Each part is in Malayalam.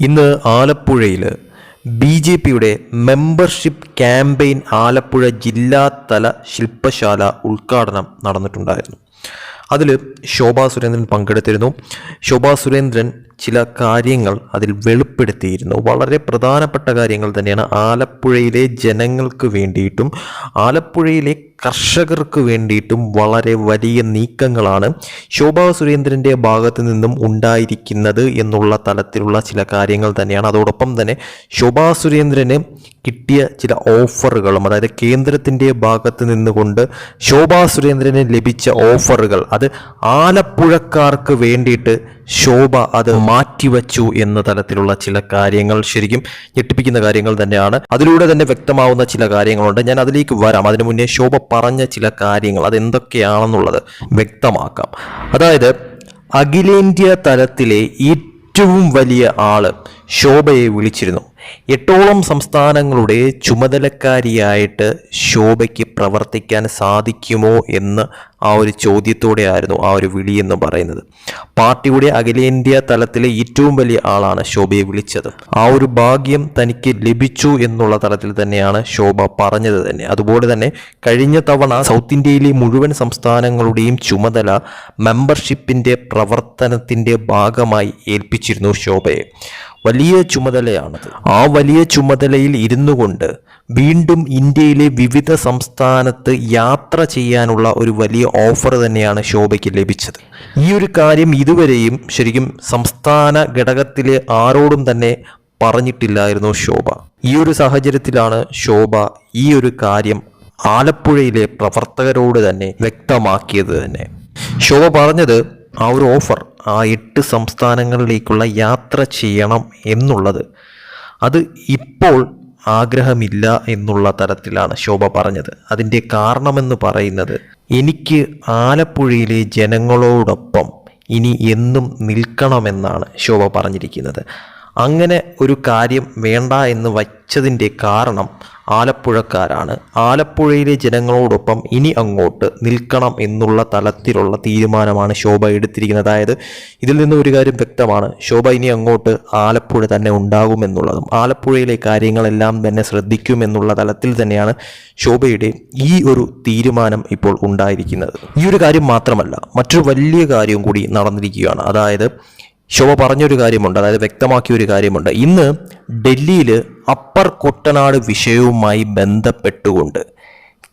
ഇന്ന് ആലപ്പുഴയിൽ ബി ജെ പിയുടെ മെമ്പർഷിപ്പ് ക്യാമ്പയിൻ ആലപ്പുഴ ജില്ലാതല ശില്പശാല ഉദ്ഘാടനം നടന്നിട്ടുണ്ടായിരുന്നു. അതിൽ ശോഭാ സുരേന്ദ്രൻ പങ്കെടുത്തിരുന്നു. ശോഭാ സുരേന്ദ്രൻ ചില കാര്യങ്ങൾ അതിൽ വെളിപ്പെടുത്തിയിരുന്നു. വളരെ പ്രധാനപ്പെട്ട കാര്യങ്ങൾ തന്നെയാണ് ആലപ്പുഴയിലെ ജനങ്ങൾക്ക് വേണ്ടിയിട്ടും ആലപ്പുഴയിലെ കർഷകർക്ക് വേണ്ടിയിട്ടും വളരെ വലിയ നീക്കങ്ങളാണ് ശോഭാ സുരേന്ദ്രന്റെ ഭാഗത്തു നിന്നും ഉണ്ടായിരിക്കുന്നത് എന്നുള്ള തലത്തിലുള്ള ചില കാര്യങ്ങൾ തന്നെയാണ്. അതോടൊപ്പം തന്നെ ശോഭാ സുരേന്ദ്രന് കിട്ടിയ ചില ഓഫറുകളും അതായത് കേന്ദ്രത്തിന്റെ ഭാഗത്ത് നിന്നുകൊണ്ട് ശോഭാ സുരേന്ദ്രന് ലഭിച്ച ഓഫറുകൾ അത് ആലപ്പുഴക്കാർക്ക് വേണ്ടിയിട്ട് ശോഭ അത് മാറ്റിവെച്ചു എന്ന തലത്തിലുള്ള ചില കാര്യങ്ങൾ ശരിക്കും ഞെട്ടിപ്പിക്കുന്ന കാര്യങ്ങൾ തന്നെയാണ്. അതിലൂടെ തന്നെ വ്യക്തമാവുന്ന ചില കാര്യങ്ങളുണ്ട്. ഞാൻ അതിലേക്ക് വരാം. അതിനു മുന്നേ ശോഭ പറഞ്ഞ ചില കാര്യങ്ങൾ അതെന്തൊക്കെയാണെന്നുള്ളത് വ്യക്തമാക്കാം. അതായത് അഖിലേന്ത്യാ തലത്തിലെ ഏറ്റവും വലിയ ആൾ ശോഭയെ വിളിച്ചിരുന്നു. എട്ടോളം സംസ്ഥാനങ്ങളുടെ ചുമതലക്കാരിയായിട്ട് ശോഭയ്ക്ക് പ്രവർത്തിക്കാൻ സാധിക്കുമോ എന്ന് ആ ഒരു ചോദ്യത്തോടെ ആയിരുന്നു ആ ഒരു വിളി എന്ന് പറയുന്നത്. പാർട്ടിയുടെ അഖിലേന്ത്യാ തലത്തിലെ ഏറ്റവും വലിയ ആളാണ് ശോഭയെ വിളിച്ചത്. ആ ഒരു ഭാഗ്യം തനിക്ക് ലഭിച്ചു എന്നുള്ള തലത്തിൽ തന്നെയാണ് ശോഭ പറഞ്ഞത് തന്നെ. അതുപോലെ തന്നെ കഴിഞ്ഞ തവണ സൗത്ത് ഇന്ത്യയിലെ മുഴുവൻ സംസ്ഥാനങ്ങളുടെയും ചുമതല മെമ്പർഷിപ്പിന്റെ പ്രവർത്തനത്തിന്റെ ഭാഗമായി ഏൽപ്പിച്ചിരുന്നു ശോഭയെ. വലിയ ചുമതലയാണത്. ആ വലിയ ചുമതലയിൽ ഇരുന്നു കൊണ്ട് വീണ്ടും ഇന്ത്യയിലെ വിവിധ സംസ്ഥാനത്ത് യാത്ര ചെയ്യാനുള്ള ഒരു വലിയ ഓഫർ തന്നെയാണ് ശോഭയ്ക്ക് ലഭിച്ചത്. ഈ ഒരു കാര്യം ഇതുവരെയും ശരിക്കും സംസ്ഥാന ഘടകത്തിലെ ആരോടും തന്നെ പറഞ്ഞിട്ടില്ലായിരുന്നു ശോഭ. ഈ ഒരു സാഹചര്യത്തിലാണ് ശോഭ ഈ ഒരു കാര്യം ആലപ്പുഴയിലെ പ്രവർത്തകരോട് തന്നെ വ്യക്തമാക്കിയത് തന്നെ. ശോഭ പറഞ്ഞത് ആ ഒരു ഓഫർ ആ എട്ട് സംസ്ഥാനങ്ങളിലേക്കുള്ള യാത്ര ചെയ്യണം എന്നുള്ളത്. അത് ഇപ്പോൾ ആഗ്രഹമില്ല എന്നുള്ള തരത്തിലാണ് ശോഭ പറഞ്ഞത്. അതിന്റെ കാരണമെന്ന് പറയുന്നത് എനിക്ക് ആലപ്പുഴയിലെ ജനങ്ങളോടൊപ്പം ഇനി എന്നും നിൽക്കണമെന്നാണ് ശോഭ പറഞ്ഞിരിക്കുന്നത്. അങ്ങനെ ഒരു കാര്യം വേണ്ട എന്ന് വച്ചതിന്റെ കാരണം ആലപ്പുഴക്കാരാണ്. ആലപ്പുഴയിലെ ജനങ്ങളോടൊപ്പം ഇനി അങ്ങോട്ട് നിൽക്കണം എന്നുള്ള തലത്തിലുള്ള തീരുമാനമാണ് ശോഭ എടുത്തിരിക്കുന്നത്. അതായത് ഇതിൽ നിന്ന് ഒരു കാര്യം വ്യക്തമാണ്. ശോഭ ഇനി അങ്ങോട്ട് ആലപ്പുഴ തന്നെ ഉണ്ടാകുമെന്നുള്ളതും ആലപ്പുഴയിലെ കാര്യങ്ങളെല്ലാം തന്നെ ശ്രദ്ധിക്കുമെന്നുള്ള തലത്തിൽ തന്നെയാണ് ശോഭയുടെ ഈ ഒരു തീരുമാനം ഇപ്പോൾ ഉണ്ടായിരിക്കുന്നത്. ഈ ഒരു കാര്യം മാത്രമല്ല മറ്റൊരു വലിയ കാര്യം കൂടി നടന്നിരിക്കുകയാണ്. അതായത് ശോഭ പറഞ്ഞൊരു കാര്യമുണ്ട് അതായത് വ്യക്തമാക്കിയ ഒരു കാര്യമുണ്ട്. ഇന്ന് ഡൽഹിയിൽ അപ്പർ കുട്ടനാട് വിഷയവുമായി ബന്ധപ്പെട്ടുകൊണ്ട്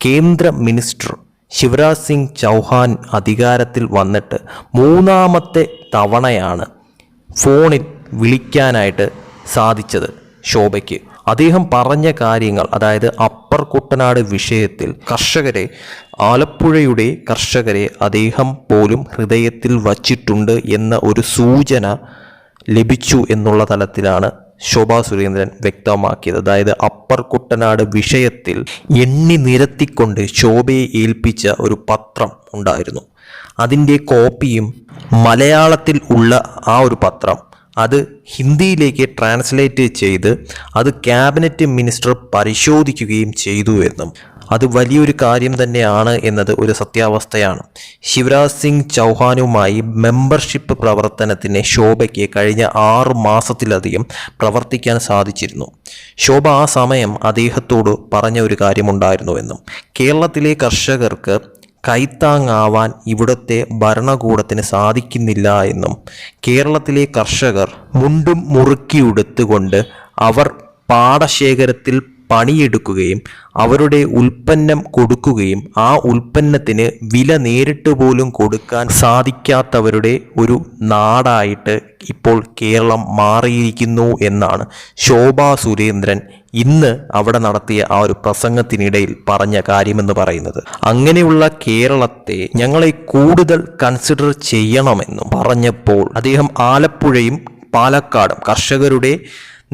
കേന്ദ്ര മിനിസ്റ്റർ ശിവരാജ് സിംഗ് ചൗഹാൻ അധികാരത്തിൽ വന്നിട്ട് മൂന്നാമത്തെ തവണയാണ് ഫോണിൽ വിളിക്കാനായിട്ട് സാധിച്ചത് ശോഭയ്ക്ക്. അദ്ദേഹം പറഞ്ഞ കാര്യങ്ങൾ അതായത് അപ്പർ കുട്ടനാട് വിഷയത്തിൽ കർഷകരെ ആലപ്പുഴയുടെ കർഷകരെ അദ്ദേഹം പോലും ഹൃദയത്തിൽ വച്ചിട്ടുണ്ട് എന്ന ഒരു സൂചന ലഭിച്ചു എന്നുള്ള തലത്തിലാണ് ശോഭാ സുരേന്ദ്രൻ വ്യക്തമാക്കിയത്. അതായത് അപ്പർ കുട്ടനാട് വിഷയത്തിൽ എണ്ണി നിരത്തിക്കൊണ്ട് ശോഭയെ ഏൽപ്പിച്ച ഒരു പത്രം ഉണ്ടായിരുന്നു. അതിന്റെ കോപ്പിയും മലയാളത്തിൽ ഉള്ള ആ ഒരു പത്രം അത് ഹിന്ദിയിലേക്ക് ട്രാൻസ്ലേറ്റ് ചെയ്ത് അത് ക്യാബിനറ്റ് മിനിസ്റ്റർ പരിശോധിക്കുകയും ചെയ്തു എന്നും. അത് വലിയൊരു കാര്യം തന്നെയാണ് എന്നത് ഒരു സത്യാവസ്ഥയാണ്. ശിവരാജ് സിംഗ് ചൗഹാനുമായി മെമ്പർഷിപ്പ് പ്രവർത്തനത്തിന് ശോഭയ്ക്ക് കഴിഞ്ഞ ആറ് മാസത്തിലധികം പ്രവർത്തിക്കാൻ സാധിച്ചിരുന്നു. ശോഭ ആ സമയം അദ്ദേഹത്തോട് പറഞ്ഞ ഒരു കാര്യമുണ്ടായിരുന്നുവെന്നും കേരളത്തിലെ കർഷകർക്ക് കൈത്താങ്ങാവാൻ ഇവിടുത്തെ ഭരണകൂടത്തിന് സാധിക്കുന്നില്ല എന്നും കേരളത്തിലെ കർഷകർ മുണ്ടും മുറുക്കിയുടുത്തുകൊണ്ട് അവർ പാടശേഖരത്തിൽ പണിയെടുക്കുകയും അവരുടെ ഉൽപ്പന്നം കൊടുക്കുകയും ആ ഉൽപ്പന്നത്തിന് വില നേരിട്ട് പോലും കൊടുക്കാൻ സാധിക്കാത്തവരുടെ ഒരു നാടായിട്ട് ഇപ്പോൾ കേരളം മാറിയിരിക്കുന്നു എന്നാണ് ശോഭാ സുരേന്ദ്രൻ ഇന്ന് അവിടെ നടത്തിയ ആ ഒരു പ്രസംഗത്തിനിടയിൽ പറഞ്ഞ കാര്യമെന്ന് പറയുന്നത്. അങ്ങനെയുള്ള കേരളത്തെ ഞങ്ങളെ കൂടുതൽ കൺസിഡർ ചെയ്യണമെന്നും പറഞ്ഞപ്പോൾ അദ്ദേഹം ആലപ്പുഴയും പാലക്കാടും കർഷകരുടെ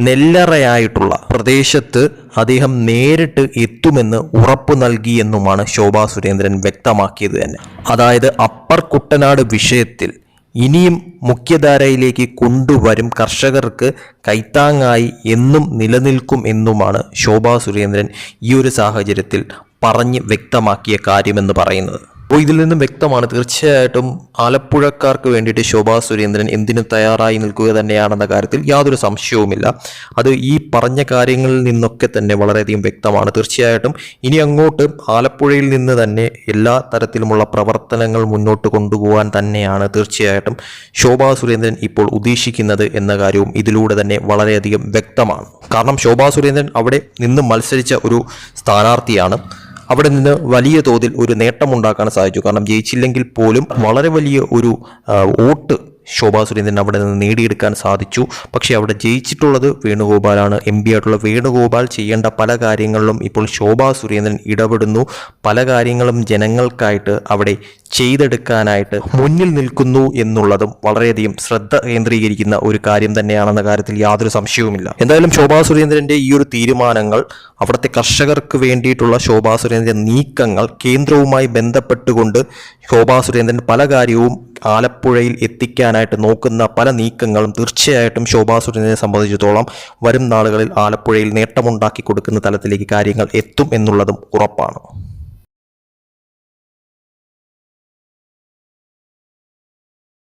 നെല്ലറയായിട്ടുള്ള പ്രദേശത്ത് അദ്ദേഹം നേരിട്ട് എത്തുമെന്ന് ഉറപ്പു നൽകിയെന്നുമാണ് ശോഭാ സുരേന്ദ്രൻ വ്യക്തമാക്കിയത് തന്നെ. അതായത് അപ്പർ കുട്ടനാട് വിഷയത്തിൽ ഇനിയും മുഖ്യധാരയിലേക്ക് കൊണ്ടുവരും കർഷകർക്ക് കൈത്താങ്ങായി എന്നും നിലനിൽക്കും എന്നുമാണ് ശോഭാ സുരേന്ദ്രൻ ഈ ഒരു സാഹചര്യത്തിൽ പറഞ്ഞ് വ്യക്തമാക്കിയ കാര്യമെന്ന് പറയുന്നത്. അപ്പോൾ ഇതിൽ നിന്നും വ്യക്തമാണ് തീർച്ചയായിട്ടും ആലപ്പുഴക്കാർക്ക് വേണ്ടിയിട്ട് ശോഭാ സുരേന്ദ്രൻ എന്തിനും തയ്യാറായി നിൽക്കുക തന്നെയാണെന്ന കാര്യത്തിൽ യാതൊരു സംശയവുമില്ല. അത് ഈ പറഞ്ഞ കാര്യങ്ങളിൽ നിന്നൊക്കെ തന്നെ വളരെയധികം വ്യക്തമാണ്. തീർച്ചയായിട്ടും ഇനി അങ്ങോട്ട് ആലപ്പുഴയിൽ നിന്ന് തന്നെ എല്ലാ തരത്തിലുമുള്ള പ്രവർത്തനങ്ങൾ മുന്നോട്ട് കൊണ്ടുപോകാൻ തന്നെയാണ് തീർച്ചയായിട്ടും ശോഭാ സുരേന്ദ്രൻ ഇപ്പോൾ ഉദ്ദേശിക്കുന്നത് എന്ന കാര്യവും ഇതിലൂടെ തന്നെ വളരെയധികം വ്യക്തമാണ്. കാരണം ശോഭാ സുരേന്ദ്രൻ അവിടെ നിന്ന് മത്സരിച്ച ഒരു സ്ഥാനാർത്ഥിയാണ്. അവിടെ നിന്ന് വലിയ തോതിൽ ഒരു നേട്ടമുണ്ടാക്കാൻ സാധിച്ചു. കാരണം ജയിച്ചില്ലെങ്കിൽ പോലും വളരെ വലിയ ഒരു വോട്ട് ശോഭാ സുരേന്ദ്രൻ അവിടെ നിന്ന് നേടിയെടുക്കാൻ സാധിച്ചു. പക്ഷേ അവിടെ ജയിച്ചിട്ടുള്ളത് വേണുഗോപാലാണ്. എം പി ആയിട്ടുള്ള വേണുഗോപാൽ ചെയ്യേണ്ട പല കാര്യങ്ങളിലും ഇപ്പോൾ ശോഭാ സുരേന്ദ്രൻ ഇടപെടുന്നു. പല കാര്യങ്ങളും ജനങ്ങൾക്കായിട്ട് അവിടെ ചെയ്തെടുക്കാനായിട്ട് മുന്നിൽ നിൽക്കുന്നു എന്നുള്ളതും വളരെയധികം ശ്രദ്ധ കേന്ദ്രീകരിക്കുന്ന ഒരു കാര്യം തന്നെയാണെന്ന കാര്യത്തിൽ യാതൊരു സംശയവുമില്ല. എന്തായാലും ശോഭാ സുരേന്ദ്രന്റെ ഈ ഒരു തീരുമാനങ്ങൾ അവിടുത്തെ കർഷകർക്ക് വേണ്ടിയിട്ടുള്ള ശോഭാ സുരേന്ദ്രൻ നീക്കങ്ങൾ കേന്ദ്രവുമായി ബന്ധപ്പെട്ടുകൊണ്ട് ശോഭാ സുരേന്ദ്രൻ പല കാര്യവും ആലപ്പുഴയിൽ എത്തിക്കാനായിട്ട് നോക്കുന്ന പല നീക്കങ്ങളും തീർച്ചയായിട്ടും ശോഭാ സുരേന്ദ്രനെ സംബന്ധിച്ചിടത്തോളം വരും നാളുകളിൽ ആലപ്പുഴയിൽ നേട്ടമുണ്ടാക്കി കൊടുക്കുന്ന തലത്തിലേക്ക് കാര്യങ്ങൾ എത്തും എന്നുള്ളതും ഉറപ്പാണ്.